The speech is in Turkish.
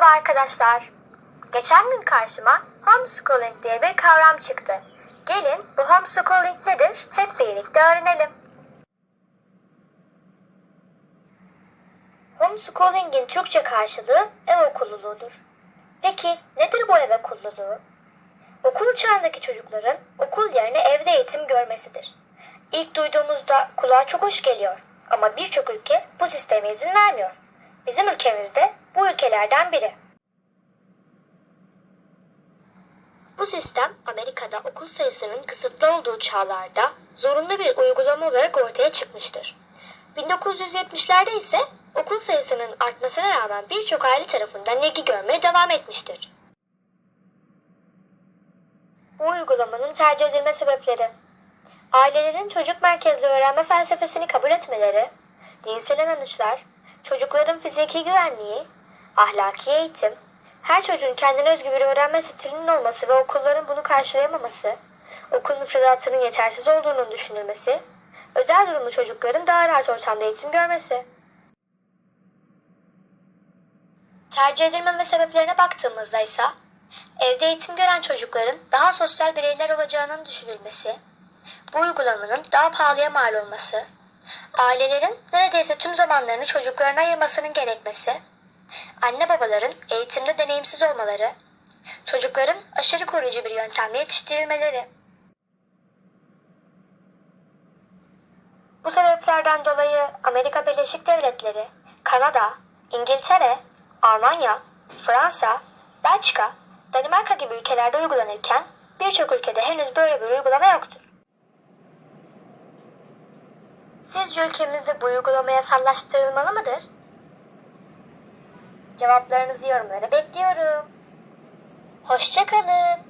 Merhaba arkadaşlar. Geçen gün karşıma homeschooling diye bir kavram çıktı. Gelin bu homeschooling nedir hep birlikte öğrenelim. Homeschooling'in Türkçe karşılığı ev okululuğudur. Peki nedir bu ev okululuğu? Okul çağındaki çocukların okul yerine evde eğitim görmesidir. İlk duyduğumuzda kulağa çok hoş geliyor ama birçok ülke bu sisteme izin vermiyor. Bizim ülkemizde bu ülkelerden biri. Bu sistem Amerika'da okul sayısının kısıtlı olduğu çağlarda zorunlu bir uygulama olarak ortaya çıkmıştır. 1970'lerde ise okul sayısının artmasına rağmen birçok aile tarafından ilgi görmeye devam etmiştir. Bu uygulamanın tercih edilme sebepleri Ailelerin çocuk merkezli öğrenme felsefesini kabul etmeleri, dinsel inanışlar, çocukların fiziki güvenliği, ahlaki eğitim, her çocuğun kendine özgü bir öğrenme stilinin olması ve okulların bunu karşılayamaması, okul müfredatının yetersiz olduğunun düşünülmesi, özel durumlu çocukların daha rahat ortamda eğitim görmesi. Tercih edilmeme sebeplerine baktığımızda ise evde eğitim gören çocukların daha sosyal bireyler olacağının düşünülmesi, bu uygulamanın daha pahalıya mal olması, ailelerin neredeyse tüm zamanlarını çocuklarına ayırmasının gerekmesi, anne babaların eğitimde deneyimsiz olmaları, çocukların aşırı koruyucu bir yöntemle yetiştirilmeleri. Bu sebeplerden dolayı Amerika Birleşik Devletleri, Kanada, İngiltere, Almanya, Fransa, Belçika, Danimarka gibi ülkelerde uygulanırken birçok ülkede henüz böyle bir uygulama yoktur. Sizce ülkemizde bu uygulama yasallaştırılmalı mıdır? Cevaplarınızı yorumlara bekliyorum. Hoşçakalın.